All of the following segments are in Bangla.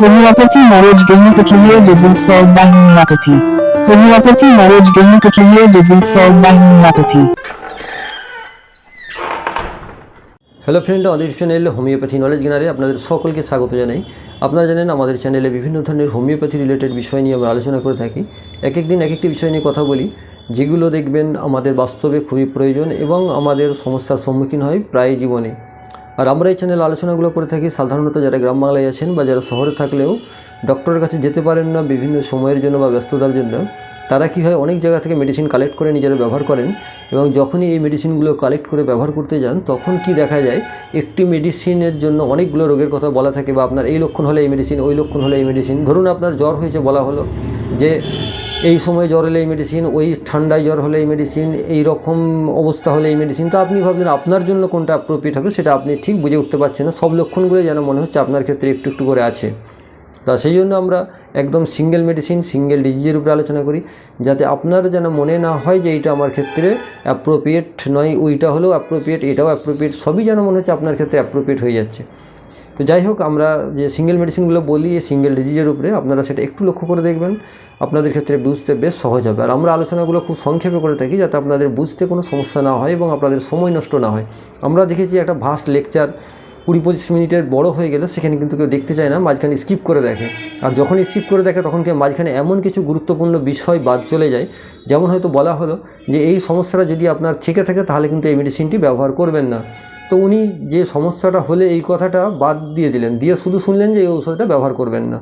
Homeopathy marriage gain peculiar disease solved by homeopathy. Homeopathy marriage gain peculiar disease solved by homeopathy. Hello friend আমাদের চ্যানেল হোমিওপ্যাথি নলেজ গেনারে আপনাদের সকলকে স্বাগত জানাই আপনারা জানেন, আমাদের চ্যানেলে বিভিন্ন ধরনের হোমিওপ্যাথি রিলেটেড বিষয় নিয়ে আমরা আলোচনা করে থাকি এক এক দিন, এক একটি বিষয় নিয়ে কথা বলি, যেগুলো দেখবেন আমাদের বাস্তবে খুবই প্রয়োজন এবং আমাদের সমস্যার সম্মুখীন হয় প্রায় জীবনে আর আমরা এই চ্যানেল আলোচনাগুলো করে থাকি, সাধারণত যারা গ্রাম বাংলায় আছেন বা যারা শহরে থাকলেও ডক্টরের কাছে যেতে পারেন না বিভিন্ন সময়ের জন্য বা ব্যস্ততার জন্য, তারা কী হয় অনেক জায়গা থেকে মেডিসিন কালেক্ট করে নিজেরা ব্যবহার করেন এবং যখনই এই মেডিসিনগুলো কালেক্ট করে ব্যবহার করতে যান, তখন কি দেখা যায়? একটি মেডিসিনের জন্য অনেকগুলো রোগের কথা বলা থাকে বা আপনার এই লক্ষণ হলে এই মেডিসিন ওই লক্ষণ হলে এই মেডিসিন ধরুন আপনার জ্বর হয়েছে বলা হলো যে এই সময় জ্বর হলে এই মেডিসিন ওই ঠান্ডায় জ্বর হলে এই মেডিসিন এই রকম অবস্থা হলে এই মেডিসিন তো আপনি ভাবলেন, আপনার জন্য কোনটা অ্যাপ্রোপ্রিয়েট হবে সেটা আপনি ঠিক বুঝে উঠতে পারছেন না। সব লক্ষণগুলো যেন মনে হচ্ছে আপনার ক্ষেত্রে একটু একটু করে আছে। তা সেই জন্য আমরা একদম সিঙ্গেল মেডিসিন সিঙ্গেল ডিজিজের উপরে আলোচনা করি, যাতে আপনার যেন মনে না হয় যে এইটা আমার ক্ষেত্রে অ্যাপ্রোপ্রিয়েট নয়, ওইটা হলেও অ্যাপ্রোপ্রিয়েট এটাও অ্যাপ্রোপ্রিয়েট সবই যেন মনে হচ্ছে আপনার ক্ষেত্রে অ্যাপ্রোপ্রিয়েট হয়ে যাচ্ছে। তো যাই হোক, আমরা যে সিঙ্গেল মেডিসিনগুলো বলি, এই সিঙ্গেল ডিজিজের উপরে আপনারা সেটা একটু লক্ষ্য করে দেখবেন। আপনাদের ক্ষেত্রে বুঝতে বেশ সহজ হবে। আর আমরা আলোচনাগুলো খুব সংক্ষেপে করে থাকি যাতে আপনাদের বুঝতে কোনো সমস্যা না হয় এবং আপনাদের সময় নষ্ট না হয়। আমরা দেখেছি একটা ভাস্ট লেকচার কুড়ি পঁচিশ মিনিটের বড় হয়ে গেলে সেখানে কিন্তু কেউ দেখতে চায় না, মাঝখানে স্কিপ করে দেখে। আর যখন স্কিপ করে দেখে, তখন কেউ মাঝখানে এমন কিছু গুরুত্বপূর্ণ বিষয় বাদ চলে যায়, যেমন হয়তো বলা হলো যে, এই সমস্যাটা যদি আপনার থেকে থাকে, তাহলে কিন্তু এই মেডিসিনটি ব্যবহার করবেন না। তো উনি যে সমস্যাটা হলে এই কথাটা বাদ দিয়ে দিলেন, দিয়ে শুধু শুনলেন যে এই ঔষধটা ব্যবহার করবেন না।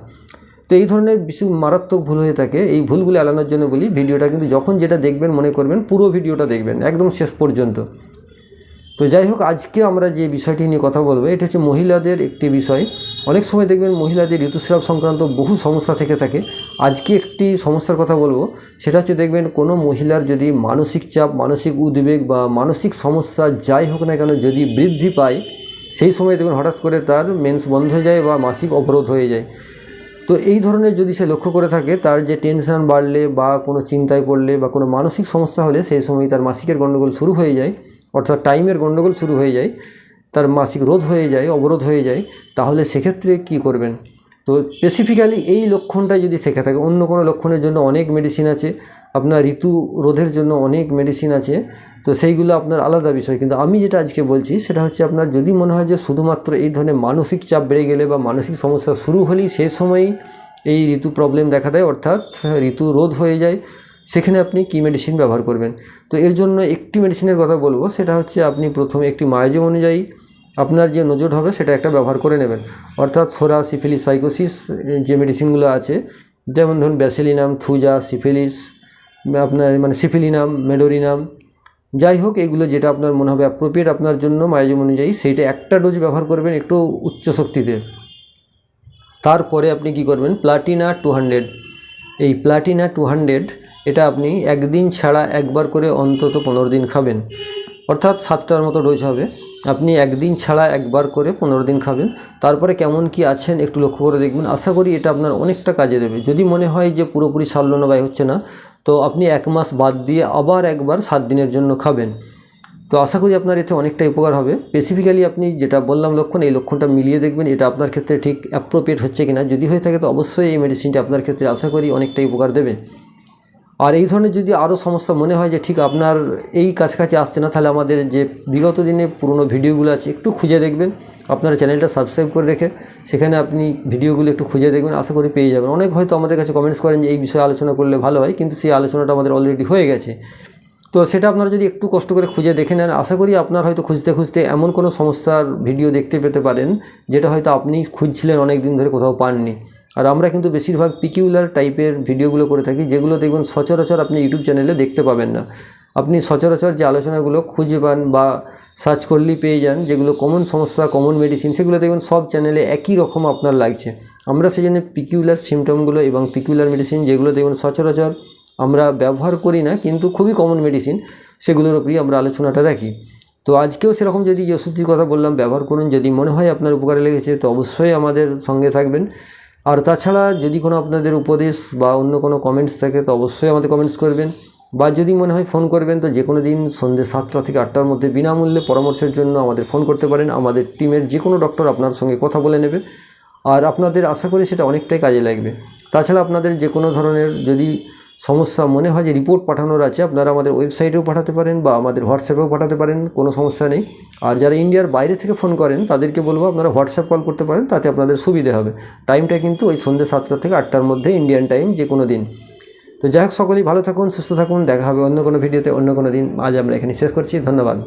তো এই ধরনের কিছু মারাত্মক ভুল হয়ে থাকে, এই ভুলগুলো এড়ানোর জন্য বলি, ভিডিওটা কিন্তু যখন যেটা দেখবেন মনে করবেন, পুরো ভিডিওটা দেখবেন, একদম শেষ পর্যন্ত। তো যাই হোক, আজকে আমরা যে বিষয়টি নিয়ে কথা বলব, এটা হচ্ছে মহিলাদের একটি বিষয়। অনেক সময় দেখবেন মহিলাদের ঋতুস্রাব সংক্রান্ত বহু সমস্যা থেকে থাকে। আজকে একটি সমস্যার কথা বলব, সেটা হচ্ছে দেখবেন কোনো মহিলার যদি মানসিক চাপ, মানসিক উদ্বেগ বা মানসিক সমস্যা যাই হোক না কেন যদি বৃদ্ধি পায়, সেই সময় দেখবেন হঠাৎ করে তার মেন্স বন্ধ হয়ে যায় বা মাসিক অবরোধ হয়ে যায়। তো এই ধরনের যদি সে লক্ষ্য করে থাকে, তার যে টেনশন বাড়লে বা কোনো চিন্তায় পড়লে বা কোনো মানসিক সমস্যা হলে, সেই সময় তার মাসিকের গণ্ডগোল শুরু হয়ে যায়। অর্থাৎ টাইমের গণ্ডগোল শুরু হয়ে যায়, তার মাসিক রোধ হয়ে যায়, অবরোধ হয়ে যায়, তাহলে সেক্ষেত্রে কি করবেন? তো স্পেসিফিক্যালি এই লক্ষণটা যদি থেকে থাকে, অন্য কোনো লক্ষণের জন্য অনেক মেডিসিন আছে, আপনার ঋতু রোধের জন্য অনেক মেডিসিন আছে, তো সেইগুলো আপনার আলাদা বিষয়। কিন্তু আমি যেটা আজকে বলছি, সেটা হচ্ছে আপনার যদি মনে হয় যে শুধুমাত্র এই ধরনের মানসিক চাপ বেড়ে গেলে বা মানসিক সমস্যা শুরু হলেই সেই সময়ই এই ঋতু প্রবলেম দেখা দেয়, অর্থাৎ ঋতু রোধ হয়ে যায় সেখানে আপনি কী মেডিসিন ব্যবহার করবেন? তো এর জন্য একটি মেডিসিনের কথা বলব, সেটা হচ্ছে আপনি প্রথমে একটি মায়োজম অনুযায়ী আপনার যে নজর হবে সেটা একটা ব্যবহার করে নেবেন। অর্থাৎ সোরা সিফিলিস সাইকোসিস যে মেডিসিনগুলো আছে, যেমন ধরুন ব্যাসেলিনাম থুজা সিফিলিস আপনার মানে সিফিলিনাম মেডোরিনাম যাই হোক এগুলো যেটা আপনার মনে হবে অ্যাপ্রোপ্রিয়েট আপনার জন্য মায়োজম অনুযায়ী, সেইটা একটা ডোজ ব্যবহার করবেন একটু উচ্চ শক্তিতে। তারপরে আপনি কি করবেন? প্লাটিনা টু হান্ড্রেড এই প্লাটিনা টু হান্ড্রেড এটা আপনি একদিন ছাড়া একবার করে অন্তত পনেরো দিন খাবেন। অর্থাৎ সাতটার মতো ডোজ হবে। আপনি একদিন ছাড়া একবার করে পনেরো দিন খাবেন। তারপরে কেমন কি আছেন একটু লক্ষ্য করে দেখবেন। আশা করি এটা আপনার অনেকটা কাজে দেবে। যদি মনে হয় যে পুরোপুরি সারল ব্যয় হচ্ছে না, তো আপনি এক মাস বাদ দিয়ে আবার একবার সাত দিনের জন্য খাবেন। তো আশা করি আপনার এতে অনেকটা উপকার হবে। স্পেসিফিক্যালি আপনি যেটা বললাম লক্ষণ, এই লক্ষণটা মিলিয়ে দেখবেন। এটা আপনার ক্ষেত্রে ঠিক অ্যাপ্রোপ্রিয়েট হচ্ছে কিনা। যদি হয়ে থাকে তো অবশ্যই এই মেডিসিনটা আপনার ক্ষেত্রে আশা করি অনেকটাই উপকার দেবে। আর এই ধরনের যদি আরও সমস্যা মনে হয় যে ঠিক আপনার এই কাছাকাছি আসছে না, তাহলে আমাদের যে বিগত দিনে পুরনো ভিডিওগুলো আছে, একটু খুঁজে দেখবেন। আপনার চ্যানেলটা সাবস্ক্রাইব করে রেখে সেখানে আপনি ভিডিওগুলো একটু খুঁজে দেখবেন, আশা করি পেয়ে যাবেন। অনেক হয়তো আমাদের কাছে কমেন্টস করেন যে এই বিষয়ে আলোচনা করলে ভালো হয়, কিন্তু সেই আলোচনাটা আমাদের অলরেডি হয়ে গেছে। তো সেটা আপনারা যদি একটু কষ্ট করে খুঁজে দেখে নেন, আশা করি আপনার হয়তো খুঁজতে খুঁজতে এমন কোনো সমস্যার ভিডিও দেখতে পেতে পারেন, যেটা হয়তো আপনি খুঁজছিলেন অনেক দিন ধরে কোথাও পাননি। আর আমরা কিন্তু বেশিরভাগ পিকিউলার টাইপের ভিডিওগুলো করে থাকি, যেগুলো দেখবেন সচরাচর আপনি ইউটিউব চ্যানেলে দেখতে পাবেন না। আপনি সচরাচর যে আলোচনাগুলো খুঁজে পান বা সার্চ করলেই পেয়ে যান, যেগুলো কমন সমস্যা কমন মেডিসিন সেগুলো দেখবেন সব চ্যানেলে একই রকম আপনার লাগছে। আমরা সেই জন্য পিকিউলার সিমটমগুলো এবং পিকিউলার মেডিসিন যেগুলো দেখবেন সচরাচর আমরা ব্যবহার করি না, কিন্তু খুবই কমন মেডিসিন সেগুলোর উপরই আমরা আলোচনাটা রাখি। তো আজকেও সেরকম যদি যে ওষুধটির কথা বললাম, ব্যবহার করুন, যদি মনে হয় আপনার উপকারে লেগেছে, তো অবশ্যই আমাদের সঙ্গে থাকবেন। আর তাছাড়া যদি কোনো আপনাদের উপদেশ বা অন্য কোনো কমেন্টস থাকে, তো অবশ্যই আমাদের কমেন্টস করবেন। বা যদি মনে হয় ফোন করবেন, তো যে কোনো দিন সন্ধ্যে সাতটা থেকে আটটার মধ্যে বিনামূল্যে পরামর্শের জন্য আমাদের ফোন করতে পারেন। আমাদের টিমের যে কোনো ডক্টর আপনার সঙ্গে কথা বলে নেবে। আর আপনাদের আশা করি সেটা অনেকটাই কাজে লাগবে। তাছাড়া আপনাদের যে কোনো ধরনের যদি সমস্যা মনে হয় যে রিপোর্ট পাঠানোর আছে। আপনারা আমাদের ওয়েবসাইটেও পাঠাতে পারেন বা আমাদের হোয়াটসঅ্যাপেও পাঠাতে পারেন, কোনো সমস্যা নেই। আর যারা ইন্ডিয়ার বাইরে থেকে ফোন করেন, তাদেরকে বলব আপনারা হোয়াটসঅ্যাপ কল করতে পারেন, তাতে আপনাদের সুবিধে হবে। টাইমটা কিন্তু ওই সন্ধ্যে সাতটা থেকে আটটার মধ্যে ইন্ডিয়ান টাইম যে কোনো দিন। তো যাই হোক, সকলেই ভালো থাকুন, সুস্থ থাকুন। দেখা হবে অন্য কোনো ভিডিওতে অন্য কোনো দিন। আজ আমরা এখানে শেষ করছি। ধন্যবাদ।